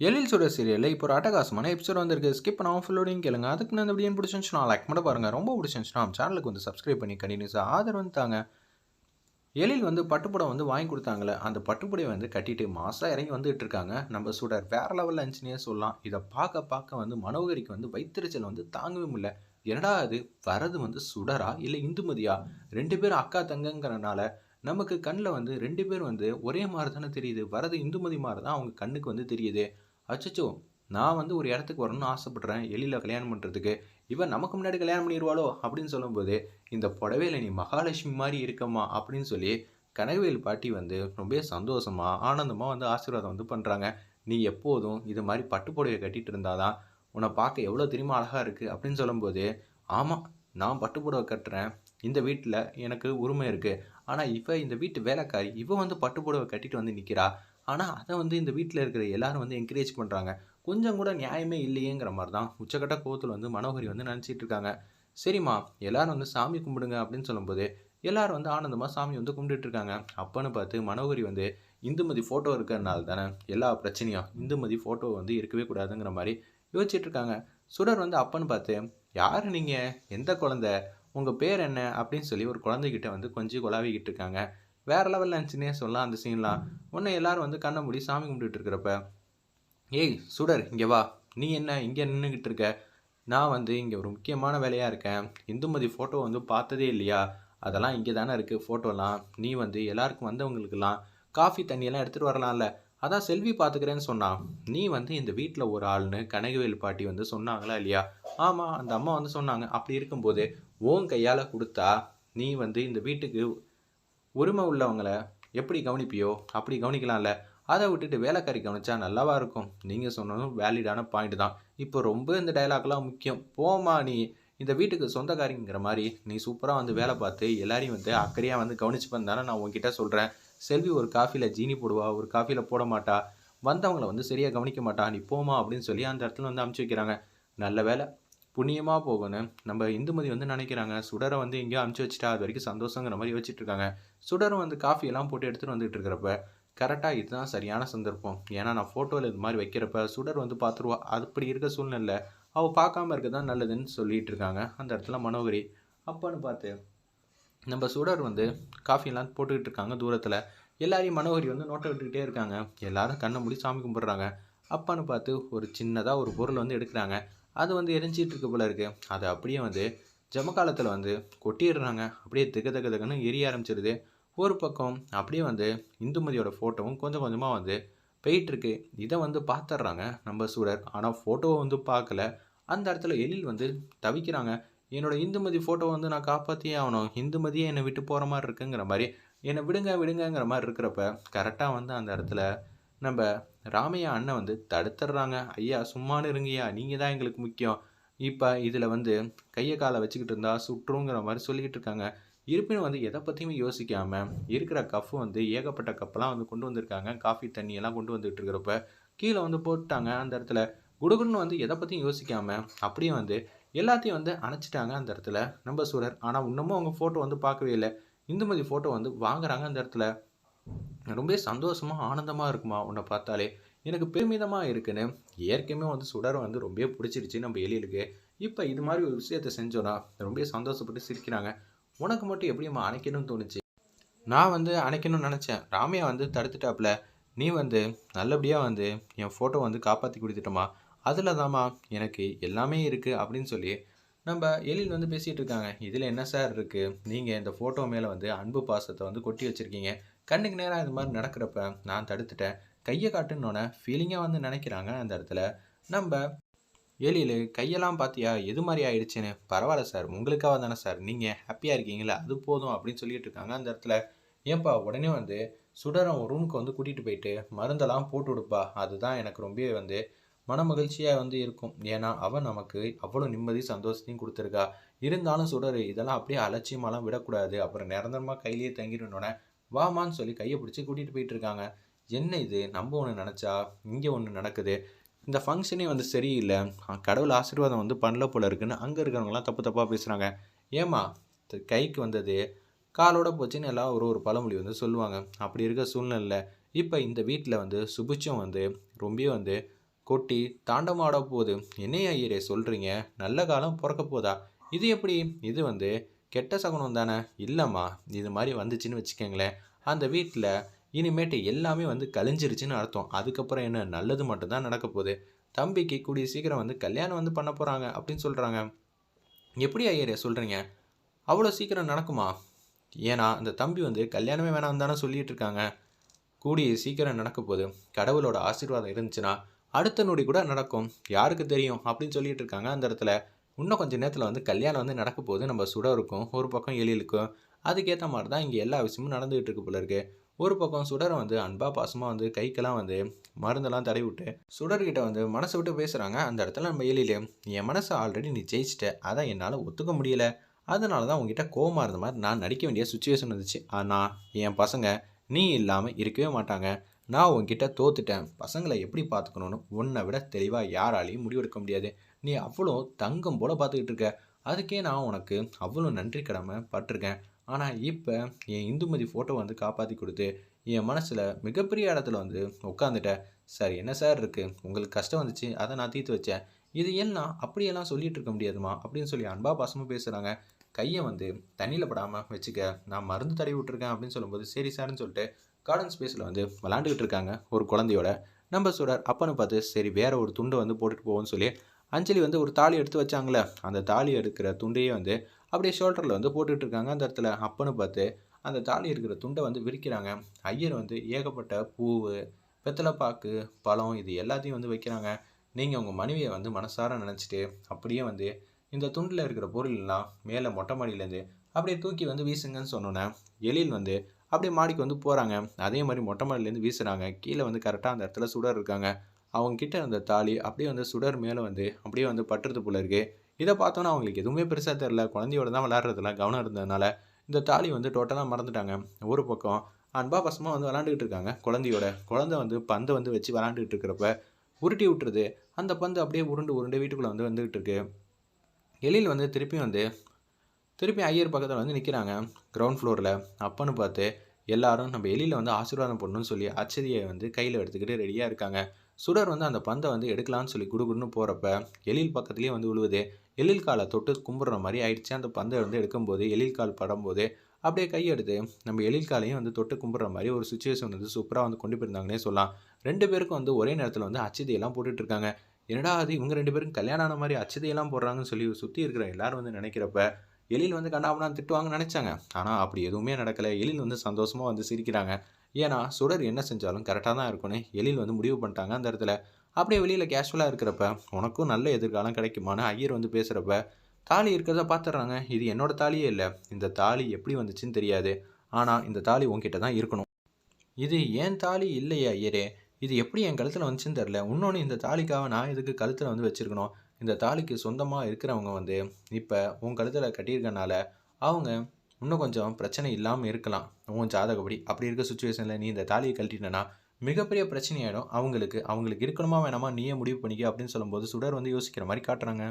எழில் சுடர் சீரியலில் இப்போ ஒரு அட்டகாசமான எபிசோட் வந்திருக்கு. ஸ்கிப் பண்ணாமல் ஃபுல்லோடையும் கேளுங்க. அதுக்கு நான் இந்த வீடியோ பிடிச்சிருந்துச்சுன்னா லைக் பண்ண பாருங்கள் ரொம்ப பிடிச்சிருந்துச்சுன்னா நம்ம சேனலுக்கு வந்து சப்ஸ்கிரைப் பண்ணி கண்டினியூஸாக ஆதரவு வந்து தாங்க. எழில் வந்து பட்டுப்புடம் வந்து வாங்கி கொடுத்தாங்களே அந்த பட்டுப்புடையை வந்து கட்டிட்டு மாசாக இறங்கி வந்துகிட்டு இருக்காங்க. நம்ம சுடர் வேறு லெவலில் இருந்துச்சுனே சொல்லலாம். இதை பார்க்க பார்க்க வந்து மனோகரிக்கு வந்து வைத்திருச்சல் வந்து தாங்கவே முடியல. என்னடா அது வரது வந்து சுடரா? இல்லை இந்துமதியா? ரெண்டு பேரும் அக்கா தங்கங்கிறனால நமக்கு கண்ணில் வந்து ரெண்டு பேர் வந்து ஒரே மாதிரி தானே தெரியுது. வரது இந்துமதி மாதிரி தான் அவங்க கண்ணுக்கு வந்து தெரியுது. அச்சச்சோ நான் வந்து ஒரு இடத்துக்கு வரணும்னு ஆசைப்பட்றேன் எளியில் கல்யாணம் பண்ணுறதுக்கு இவன் நமக்கு முன்னாடி கல்யாணம் பண்ணிடுவாளோ அப்படின்னு சொல்லும்போது இந்த புடவையில் நீ மகாலட்சுமி மாதிரி இருக்கம்மா அப்படின்னு சொல்லி கனகவேல் பாட்டி வந்து ரொம்ப சந்தோஷமா ஆனந்தமாக வந்து ஆசீர்வாதம் வந்து பண்ணுறாங்க நீ எப்போதும் இது மாதிரி பட்டு புடவையை கட்டிகிட்டு இருந்தாதான் உன்னை பார்க்க எவ்வளோ திரும்ப அழகாக இருக்குது அப்படின்னு சொல்லும்போது ஆமாம் நான் பட்டு புடவை கட்டுறேன். இந்த வீட்டில் எனக்கு உரிமை இருக்குது ஆனால் இவ இந்த வீட்டு வேலைக்காரி இவ வந்து பட்டு புடவை கட்டிட்டு வந்து நிற்கிறா ஆனால் அதை வந்து இந்த வீட்டில் இருக்கிற எல்லாரும் வந்து என்கரேஜ் பண்ணுறாங்க கொஞ்சம் கூட நியாயமே இல்லையேங்கிற மாதிரி தான் உச்சக்கட்ட கோவத்தில் வந்து மனோகரி வந்து நினச்சிட்டு இருக்காங்க. சரிம்மா எல்லாரும் வந்து சாமி கும்பிடுங்க அப்படின்னு சொல்லும்போது எல்லாரும் வந்து ஆனந்தமாக சாமி வந்து கும்பிட்டுட்ருக்காங்க அப்பன்னு பார்த்து மனோகரி வந்து இந்துமதி ஃபோட்டோ இருக்கிறனால தானே எல்லா பிரச்சனையும் இந்துமதி ஃபோட்டோ வந்து இருக்கவே கூடாதுங்கிற மாதிரி யோசிச்சுட்டு இருக்காங்க. சுடர் வந்து அப்பன்னு பார்த்து யார் நீங்கள் எந்த குழந்தை? உங்கள் பேர் என்ன? அப்படின்னு சொல்லி ஒரு குழந்தைகிட்ட வந்து கொஞ்சம் குழாவிக்கிட்டு இருக்காங்க. வேறு லெவலில் இருந்துச்சுன்னே சொல்லலாம் அந்த சீன்லாம் உடனே எல்லோரும் வந்து கண்ணை மூடி சாமி கும்பிட்டுட்டு இருக்கிறப்ப ஏய் சுடர் இங்கே வா. நீ என்ன இங்கே நின்றுக்கிட்டு இருக்க? நான் வந்து இங்கே ஒரு முக்கியமான வேலையாக இருக்கேன். இந்துமதி ஃபோட்டோ வந்து பார்த்ததே இல்லையா? அதெல்லாம் இங்கே தானே இருக்குது ஃபோட்டோலாம் நீ வந்து எல்லாருக்கும் வந்தவங்களுக்கெல்லாம் காஃபி தண்ணியெல்லாம் எடுத்துகிட்டு வரலாம்ல. அதான் செல்வி பார்த்துக்கிறேன்னு சொன்னான் நீ வந்து இந்த வீட்டில் ஒரு ஆள்னு கனகவேல் பாட்டி வந்து சொன்னாங்களா இல்லையா? ஆமாம் அந்த அம்மா வந்து சொன்னாங்க. அப்படி இருக்கும்போது ஓன் கையால் கொடுத்தா நீ வந்து இந்த வீட்டுக்கு உரிமை உள்ளவங்களை எப்படி கவனிப்பியோ அப்படி கவனிக்கலாம்ல. அதை விட்டுட்டு வேலைக்காரி கவனிச்சா நல்லாவா இருக்கும்? நீங்கள் சொன்னதும் வேலிடான பாயிண்ட் தான். இப்போ ரொம்ப இந்த டயலாக்லாம் முக்கியம். போமா நீ இந்த வீட்டுக்கு சொந்தக்காரிங்கிற மாதிரி நீ சூப்பராக வந்து வேலை பார்த்து எல்லாரையும் வந்து அக்கறையாக வந்து கவனிச்சு பண்ணானே நான் உங்ககிட்ட சொல்கிறேன் செல்வி ஒரு காஃபியில் ஜீனி போடுவா ஒரு காஃபியில் போட மாட்டா. வந்தவங்கள வந்து சரியாக கவனிக்க மாட்டா. நீ போமா அப்படின்னு சொல்லி அந்த இடத்துல வந்து அமுச்சு வைக்கிறாங்க. நல்ல வேலை புண்ணியமாக போகணும் நம்ம இந்துமதி வந்து நினைக்கிறாங்க. சுடரை வந்து எங்கேயோ அமுச்சு வச்சுட்டா அது வரைக்கும் சந்தோஷங்கிற மாதிரி யோசிச்சுட்டு இருக்காங்க. சுடரும் வந்து காஃபி எல்லாம் போட்டு எடுத்துகிட்டு வந்துட்டு இருக்கிறப்ப கரெக்டாக இதுதான் சரியான சந்தர்ப்பம். ஏன்னா நான் ஃபோட்டோவில் இது மாதிரி வைக்கிறப்ப சுடர் வந்து பார்த்துருவா. அப்படி இருக்க சூழ்நிலை அவள் பார்க்காம இருக்க தான் நல்லதுன்னு சொல்லிட்டு இருக்காங்க அந்த இடத்துல மனோகரி. அப்பான்னு பார்த்து நம்ம சுடர் வந்து காஃபியெல்லாம் போட்டுக்கிட்டு இருக்காங்க தூரத்தில். எல்லாரையும் மனோகரி வந்து நோட்டை விட்டுக்கிட்டே இருக்காங்க. எல்லாரும் கண்ணை மூடி சாமி கும்பிட்றாங்க. அப்பான்னு பார்த்து ஒரு சின்னதாக ஒரு பொருள் வந்து எடுக்கிறாங்க. அது வந்து எரிஞ்சிட்டு இருக்கு போல இருக்குது அதை அப்படியே வந்து ஜமக்காலத்தில் வந்து கொட்டிடுறாங்க. அப்படியே திக திக திகன்னு எரிய ஆரம்பிச்சிருது. ஒரு பக்கம் அப்படியே வந்து இந்துமதியோட ஃபோட்டோவும் கொஞ்சம் கொஞ்சமாக வந்து போயிட்டுருக்கு இதை வந்து பார்த்துட்றாங்க நம்ம சூடர். ஆனால் ஃபோட்டோவை வந்து பார்க்கல அந்த இடத்துல எழில் வந்து தவிக்கிறாங்க. என்னோட இந்துமதி ஃபோட்டோ வந்து நான் காப்பாற்றியே ஆகணும். இந்துமதியே என்னை விட்டு போகிற மாதிரி இருக்குங்கிற மாதிரி. என்னை விடுங்க விடுங்கங்கிற மாதிரி இருக்கிறப்ப கரெக்டாக வந்து அந்த இடத்துல நம்ம ராமையா அண்ணன் வந்து தடுத்துடுறாங்க. ஐயா சும்மானு இருங்கய்யா. நீங்கள் தான் எங்களுக்கு முக்கியம். இப்போ இதில் வந்து கையை காலை வச்சுக்கிட்டு இருந்தா சுற்றுங்கிற மாதிரி சொல்லிக்கிட்டு இருக்காங்க. இருப்பினும் வந்து எதை பற்றியுமே யோசிக்காமல் இருக்கிற கஃப் வந்து ஏகப்பட்ட கப்பெல்லாம் வந்து கொண்டு வந்திருக்காங்க. காஃபி தண்ணியெல்லாம் கொண்டு வந்துட்டு இருக்கிறப்ப கீழே வந்து போட்டாங்க அந்த இடத்துல. குடுகுன்னு வந்து எதை பற்றியும் யோசிக்காமல் அப்படியே வந்து எல்லாத்தையும் வந்து அணைச்சிட்டாங்க அந்த இடத்துல. நம்ம சூரர். ஆனால் இன்னமும் அவங்க ஃபோட்டோ வந்து பார்க்கவே இல்லை. இந்துமதி ஃபோட்டோ வந்து வாங்குறாங்க அந்த இடத்துல. ரொம்ப சந்தோஷமாக ஆனந்தமாக இருக்குமா உன்னை பார்த்தாலே. எனக்கு பெருமிதமாக இருக்குன்னு ஏற்கனவே வந்து சுடர் வந்து ரொம்ப பிடிச்சிருச்சு நம்ம எலியலுக்கு இப்போ இது மாதிரி ஒரு விஷயத்த செஞ்சோன்னா ரொம்ப சந்தோஷப்பட்டு சிரிக்கிறாங்க. உனக்கு மட்டும் எப்படிம்மா அணைக்கணும்னு தோணுச்சு? நான் வந்து அணைக்கணும்னு நினச்சேன். ராமையா வந்து தடுத்துட்டாப்புல. நீ வந்து நல்லபடியாக வந்து என் ஃபோட்டோ வந்து காப்பாற்றி கொடுத்துட்டோமா அதில் தாம்மா எனக்கு எல்லாமே இருக்குது அப்படின்னு சொல்லி நம்ம எழில் வந்து பேசிகிட்டு இருக்காங்க. இதில் என்ன சார் இருக்குது நீங்கள் இந்த ஃபோட்டோ மேலே வந்து அன்பு பாசத்தை வந்து கொட்டி வச்சுருக்கீங்க. கண்ணுக்கு நேராக இது மாதிரி நடக்கிறப்ப நான் தடுத்துட்டேன். கையை காட்டுன்னொன்னே ஃபீலிங்காக வந்து நினைக்கிறாங்க அந்த இடத்துல. நம்ம எழில் கையெல்லாம் பார்த்தியா எது மாதிரி ஆயிடுச்சுன்னு? பரவாயில்ல சார். உங்களுக்காக தானே சார். நீங்கள் ஹாப்பியாக இருக்கீங்களா அது போதும் அப்படின்னு சொல்லிட்டு இருக்காங்க அந்த இடத்துல. ஏன்பா உடனே வந்து சுடரம் ரூமுக்கு வந்து கூட்டிகிட்டு போயிட்டு மருந்தெல்லாம் போட்டு விடுப்பா. அதுதான் எனக்கு ரொம்ப வந்து மன மகிழ்ச்சியாக வந்து இருக்கும். ஏன்னா அவன் நமக்கு அவ்வளோ நிம்மதி சந்தோஷத்தையும் கொடுத்துருக்கா. இருந்தாலும் சுடர் இதெல்லாம் அப்படியே அலட்சியமாலாம் விடக்கூடாது. அப்புறம் நிரந்தரமாக கையிலேயே தங்கிடணுன்னே வாமான்னு சொல்லி கையை பிடிச்சி கூட்டிகிட்டு போயிட்டு இருக்காங்க என்ன இது? நம்ம ஒன்று நினச்சா இங்கே ஒன்று நடக்குது. இந்த ஃபங்க்ஷனே வந்து சரியில்லை. கடவுள் ஆசீர்வாதம் வந்து பண்ணல போல இருக்குன்னு அங்கே இருக்கிறவங்களாம் தப்பு தப்பாக பேசுகிறாங்க ஏமா கைக்கு வந்தது காலோட போச்சுன்னு எல்லாம் ஒரு ஒரு பழமொழி வந்து சொல்லுவாங்க. அப்படி இருக்க சூழ்நிலை இப்போ இந்த வீட்டில் வந்து சுபிச்சம் வந்து ரொம்ப வந்து கொட்டி தாண்டமாட போகுது. என்னையா ஐயரே சொல்கிறீங்க நல்ல காலம் பிறக்க போதா? இது எப்படி? இது வந்து கெட்ட சகுனம் தானே? இல்லைம்மா இது மாதிரி வந்துச்சுன்னு வச்சுக்கோங்களேன். அந்த வீட்டில் இனிமேட்டு எல்லாமே வந்து கழிஞ்சிருச்சுன்னு அர்த்தம். அதுக்கப்புறம் என்ன நல்லது மட்டும்தான் நடக்க போகுது. தம்பிக்கு கூடிய சீக்கிரம் வந்து கல்யாணம் வந்து பண்ண போகிறாங்க அப்படின்னு சொல்கிறாங்க எப்படி ஐயரே சொல்கிறீங்க அவ்வளோ சீக்கிரம் நடக்குமா? ஏன்னா அந்த தம்பி வந்து கல்யாணமே வேணாம் தானே சொல்லிட்டு இருக்காங்க. கூடிய சீக்கிரம் நடக்க போகுது. கடவுளோட ஆசீர்வாதம் இருந்துச்சுன்னா அடுத்த நொடி கூட நடக்கும். யாருக்கு தெரியும் அப்படின்னு சொல்லிட்டு இருக்காங்க அந்த இடத்துல. இன்னும் கொஞ்சம் நேரத்தில் வந்து கல்யாணம் வந்து நடக்க போகுது. நம்ம சுடருக்கும் ஒரு பக்கம் எழிலுக்கும். அதுக்கேற்ற மாதிரி தான் இங்கே எல்லா விஷயமும் நடந்துகிட்டு இருக்கு போல இருக்கு. ஒரு பக்கம் சுடரை வந்து அன்பா பாசமாக வந்து கைக்கெல்லாம் வந்து மருந்தெல்லாம் தடவி விட்டு சுடர்கிட்ட வந்து மனசை விட்டு பேசுகிறாங்க அந்த இடத்துல நம்ம எழிலே என் மனசை ஆல்ரெடி நீ ஜெயிச்சிட்ட. அதான் என்னால் ஒத்துக்க முடியல. அதனால தான் உங்ககிட்ட கோவமாக இருந்த மாதிரி நான் நடிக்க வேண்டிய சுச்சுவேஷன் இருந்துச்சு. ஆனால் என் பசங்க நீ இல்லாமல் இருக்கவே மாட்டாங்க. நான் உங்ககிட்ட தோத்துட்டேன். பசங்களை எப்படி பார்த்துக்கணும்னு உன்னை விட தெளிவாக யாராலையும் முடிவெடுக்க முடியாது. நீ அவ்வளோ தங்கம் போல் பார்த்துக்கிட்டு இருக்க. அதுக்கே நான் உனக்கு அவ்வளோ நன்றி கடமை பட்டிருக்கேன். ஆனால் இப்போ என் இந்துமதி ஃபோட்டோ வந்து காப்பாற்றி கொடுத்து என் மனசில் மிகப்பெரிய இடத்துல வந்து உட்காந்துட்டேன் சார் என்ன சார் இருக்குது உங்களுக்கு கஷ்டம் வந்துச்சு அதை நான் தீர்த்து வச்சேன். இது எல்லாம் அப்படியெல்லாம் சொல்லிகிட்டு இருக்க முடியாதுமா? அப்படின்னு சொல்லி அன்பா பாசமாக பேசுகிறாங்க கையை வந்து தண்ணியில் படாமல் வச்சுக்க நான் மருந்து தடவி விட்டுருக்கேன் அப்படின்னு சொல்லும்போது சரி சார்னு சொல்லிட்டு கார்டன் ஸ்பேஸில் வந்து விளாண்டுக்கிட்டு இருக்காங்க ஒரு குழந்தையோட. நம்ம சுடர் அப்பன்னு பார்த்து சரி வேறு ஒரு துண்டை வந்து போட்டுட்டு போவோம்னு சொல்லி அஞ்சலி வந்து ஒரு தாலி எடுத்து வச்சாங்களே அந்த தாலி எடுக்கிற துண்டையே வந்து அப்படியே ஷோல்டரில் வந்து போட்டுட்டு இருக்காங்க அந்த இடத்துல அப்பன்னு பார்த்து அந்த தாலி இருக்கிற துண்டை வந்து விரிக்கிறாங்க. ஐயர் வந்து ஏகப்பட்ட பூவு வெத்தலைப்பாக்கு பழம் இது எல்லாத்தையும் வந்து வைக்கிறாங்க. நீங்கள் உங்கள் மனைவியை வந்து மனசார நினச்சிட்டு அப்படியே வந்து இந்த துண்டில் இருக்கிற பொருள்லாம் மேலே மொட்டை மாடியிலேருந்து அப்படியே தூக்கி வந்து வீசுங்கன்னு சொன்னோன்னே எழில் வந்து அப்படியே மாடிக்கு வந்து போகிறாங்க அதே மாதிரி மொட்டை மாடியிலேருந்து வீசுகிறாங்க கீழே வந்து கரெக்டாக அந்த இடத்துல சுடர் இருக்காங்க. அவங்கக்கிட்ட அந்த தாலி அப்படியே வந்து சுடர் மேலே வந்து அப்படியே வந்து பட்டுறது போல இருக்கு. இதை பார்த்தோன்னா அவங்களுக்கு எதுவுமே பெருசாக தெரில குழந்தையோட தான் விளாட்றதுல கவனம் இருந்ததுனால இந்த தாலி வந்து டோட்டலாக மறந்துட்டாங்க. ஒரு பக்கம் அன்பா பசமாக வந்து விளாண்டுக்கிட்டு இருக்காங்க குழந்தையோட. குழந்தை வந்து பந்தை வந்து வச்சு விளாண்டுக்கிட்டு இருக்கிறப்ப உருட்டி விட்டுறது அந்த பந்து அப்படியே உருண்டு உருண்டு வீட்டுக்குள்ளே வந்து வந்துக்கிட்டு இருக்கு. எழில் வந்து திருப்பி வந்து திருப்பி ஐயர் பக்கத்தில் வந்து நிற்கிறாங்க கிரவுண்ட் ஃப்ளோரில் அப்பன்னு பார்த்து எல்லாரும் நம்ம எலியில் வந்து ஆசீர்வாதம் பண்ணணும்னு சொல்லி அச்சதியை வந்து கையில் எடுத்துக்கிட்டு ரெடியாக இருக்காங்க. சுடர் வந்து அந்த பந்தை வந்து எடுக்கலாம்னு சொல்லி குடுகுடுன்னு போகிறப்ப எழில் பக்கத்துலேயே வந்து விழுவுது எழில் காலை தொட்டு கும்பிட்ற மாதிரி ஆயிடுச்சு. அந்த பந்தை வந்து எடுக்கும்போது எழில் கால் படும்போது அப்படியே கையெடுத்து நம்ம எழில் காலையும் வந்து தொட்டு கும்பிட்ற மாதிரி ஒரு சுச்சுவேஷன் வந்து சூப்பராக வந்து கொண்டு போயிருந்தாங்கன்னே சொல்லலாம். ரெண்டு பேருக்கும் வந்து ஒரே நேரத்தில் வந்து அச்சதையெல்லாம் போட்டுட்ருக்காங்க என்னடா அது இவங்க ரெண்டு பேரும் கல்யாணம் ஆன மாதிரி அச்சதையெல்லாம் போடுறாங்கன்னு சொல்லி சுற்றி இருக்கிற எல்லாரும் வந்து நினைக்கிறப்ப எழில் வந்து கண்டாபனா திட்டுவாங்கன்னு நினச்சாங்க. ஆனால் அப்படி எதுவுமே நடக்கலை. எழில் வந்து சந்தோஷமாக வந்து சிரிக்கிறாங்க. ஏன்னா சுடர் என்ன செஞ்சாலும் கரெக்டாக தான் இருக்கும்னு எழில் வந்து முடிவு பண்ணிட்டாங்க அந்த இடத்துல. அப்படியே வெளியில் கேஷுவலாக இருக்கிறப்ப உனக்கும் நல்ல எதிர்காலம் கிடைக்குமான்னு ஐயர் வந்து பேசுகிறப்ப தாலி இருக்கிறத பார்த்துட்றாங்க இது என்னோட தாலியே இல்லை. இந்த தாலி எப்படி வந்துச்சுன்னு தெரியாது. ஆனால் இந்த தாலி உன்கிட்ட தான் இருக்கணும். இது ஏன் தாலி இல்லையா ஐயரே? இது எப்படி என் கழுத்தில் வந்துச்சுன்னு தெரில இன்னொன்று இந்த தாலிக்காக நான் இதுக்கு கழுத்தில் வந்து வச்சுருக்கணும்? இந்த தாலிக்கு சொந்தமாக இருக்கிறவங்க வந்து இப்போ உன் கழுத்தில் கட்டியிருக்கனால அவங்க இன்னும் கொஞ்சம் பிரச்சனை இல்லாமல் இருக்கலாம். உன் ஜாதகப்படி அப்படி இருக்க சுச்சுவேஷனில் நீ இந்த தாலியை கழட்டினா மிகப்பெரிய பிரச்சனையாயிடும். அவங்களுக்கு அவங்களுக்கு இருக்கணுமா வேணாமா நீயே முடிவு பண்ணிக்க அப்படின்னு சொல்லும்போது சுடர் வந்து யோசிக்கிற மாதிரி காட்டுறாங்க.